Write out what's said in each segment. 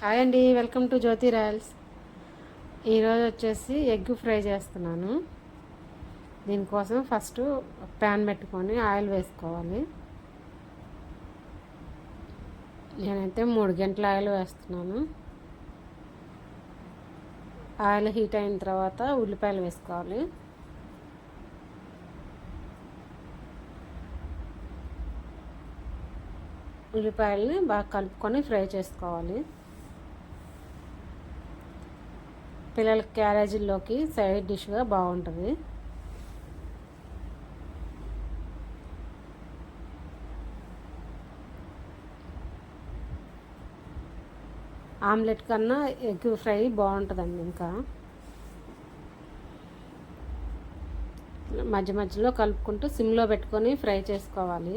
Hi అండి welcome to Jyothi Royals. ఈరోజు వచ్చేసి ఎగ్ ఫ్రై చేస్తున్నాను. దీనికోసం ఫస్ట్ ప్యాన్ పెట్టుకొని ఆయిల్ వేసుకోవాలి. నేనైతే మూడు గంటల ఆయిల్ వేస్తున్నాను. ఆయిల్ హీట్ అయిన తర్వాత ఉల్లిపాయలు వేసుకోవాలి. ఉల్లిపాయలని బాగా కలుపుకొని ఫ్రై చేసుకోవాలి. పిల్లల క్యారేజీల్లోకి సైడ్ డిష్గా బాగుంటుంది. ఆమ్లెట్ కన్నా ఎగ్ ఫ్రై బాగుంటుందండి ఇంకా. మధ్య మధ్యలో కలుపుకుంటూ సిమ్లో పెట్టుకొని ఫ్రై చేసుకోవాలి.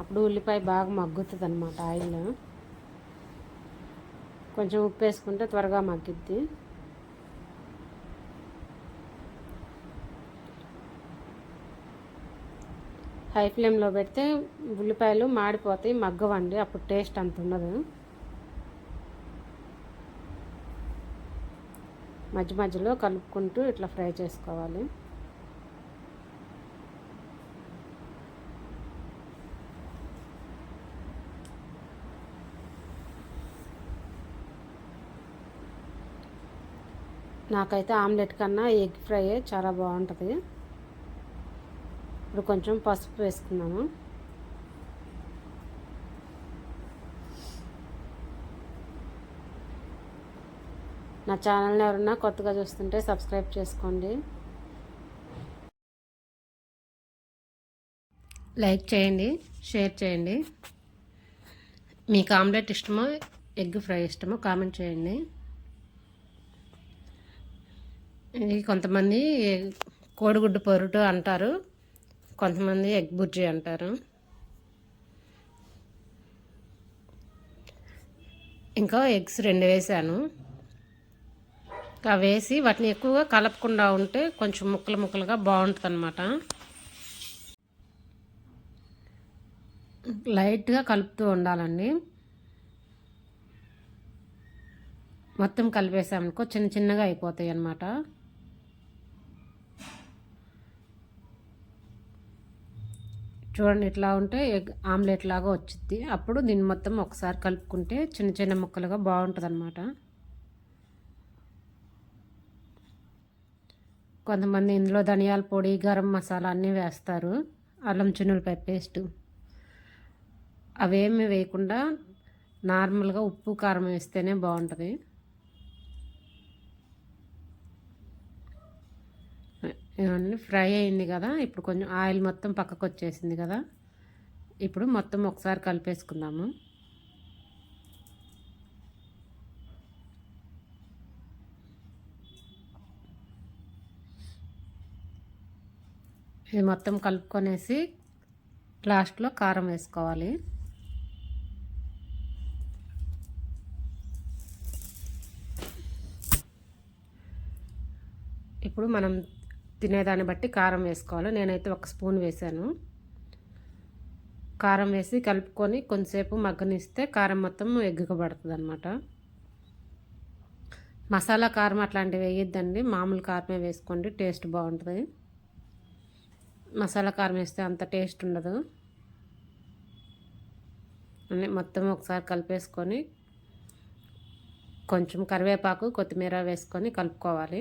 అప్పుడు ఉల్లిపాయ బాగా మగ్గుతుంది అనమాట ఆయిల్ కొంచెం ఉప్పు వేసుకుంటే త్వరగా మగ్గిద్ది. హై ఫ్లేమ్లో పెడితే ఉల్లిపాయలు మాడిపోతాయి మగ్గవండి. అప్పుడు టేస్ట్ అంత ఉండదు. మధ్య మధ్యలో కలుపుకుంటూ ఇట్లా ఫ్రై చేసుకోవాలి. నాకైతే ఆమ్లెట్ కన్నా ఎగ్ ఫ్రై చాలా బాగుంటుంది. ఇప్పుడు కొంచెం పసుపు వేసుకున్నాము నా ఛానల్ని ఎవరన్నా కొత్తగా చూస్తుంటే సబ్స్క్రైబ్ చేసుకోండి. లైక్ చేయండి షేర్ చేయండి. మీకు ఆమ్లెట్ ఇష్టమో ఎగ్ ఫ్రై ఇష్టమో కామెంట్ చేయండి. ఇది కొంతమంది కోడిగుడ్డు పొరుటు అంటారు. కొంతమంది ఎగ్ బుర్జీ అంటారు. ఇంకా ఎగ్స్ రెండు వేసాను. అవి వేసి వాటిని ఎక్కువగా కలపకుండా ఉంటే కొంచెం ముక్కలు ముక్కలుగా బాగుంటుంది అనమాట లైట్గా కలుపుతూ ఉండాలండి. మొత్తం కలిపేసామనుకో చిన్న చిన్నగా అయిపోతాయి అన్నమాట చూడండి ఇట్లా ఉంటే ఎగ్ ఆమ్లెట్ లాగా వచ్చింది అప్పుడు దీన్ని మొత్తం ఒకసారి కలుపుకుంటే చిన్న చిన్న ముక్కలుగా బాగుంటుంది అనమాట కొంతమంది ఇందులో ధనియాల పొడి గరం మసాలా అన్నీ వేస్తారు. అల్లం చిన్నులపై పేస్ట్. అవేమి వేయకుండా నార్మల్గా ఉప్పు కారం వేస్తేనే బాగుంటుంది. ఇవన్నీ ఫ్రై అయింది కదా. ఇప్పుడు కొంచెం ఆయిల్ మొత్తం పక్కకు వచ్చేసింది కదా. ఇప్పుడు మొత్తం ఒకసారి కలిపేసుకుందాము. ఇది మొత్తం కలుపుకొనేసి లాస్ట్లో కారం వేసుకోవాలి. ఇప్పుడు మనం తినేదాన్ని బట్టి కారం వేసుకోవాలి. నేనైతే ఒక స్పూన్ వేసాను కారం వేసి కలుపుకొని కొంతసేపు మగ్గనిస్తే కారం మొత్తం ఎగ్గుకబడుతుంది అనమాట మసాలా కారం అట్లాంటివి వేయొద్దండి. మామూలు కారమే వేసుకోండి. టేస్ట్ బాగుంటుంది. మసాలా కారం వేస్తే అంత టేస్ట్ ఉండదు. మొత్తం ఒకసారి కలిపేసుకొని కొంచెం కరివేపాకు కొత్తిమీర వేసుకొని కలుపుకోవాలి.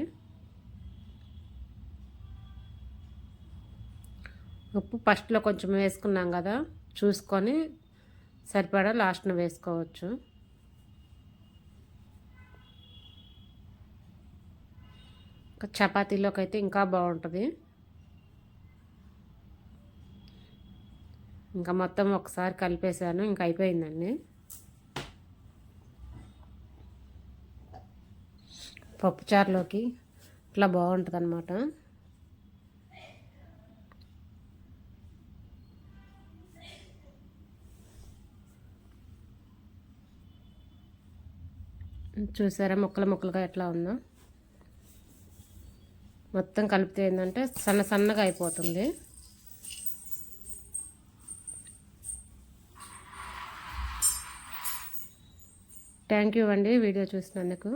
ఉప్పు ఫస్ట్లో కొంచెం వేసుకున్నాం కదా చూసుకొని సరిపడా లాస్ట్ను వేసుకోవచ్చు. చపాతీలోకి అయితే ఇంకా బాగుంటుంది. ఇంకా మొత్తం ఒకసారి కలిపేసాను ఇంకా అయిపోయిందండి. పప్పుచారులోకి ఇట్లా బాగుంటుంది అనమాట చూసారా? ముక్కలు ముక్కలుగా ఎట్లా ఉందో. మొత్తం కలిపితే ఏంటంటే సన్న సన్నగా అయిపోతుంది. థ్యాంక్ యూ అండి వీడియో చూసినందుకు.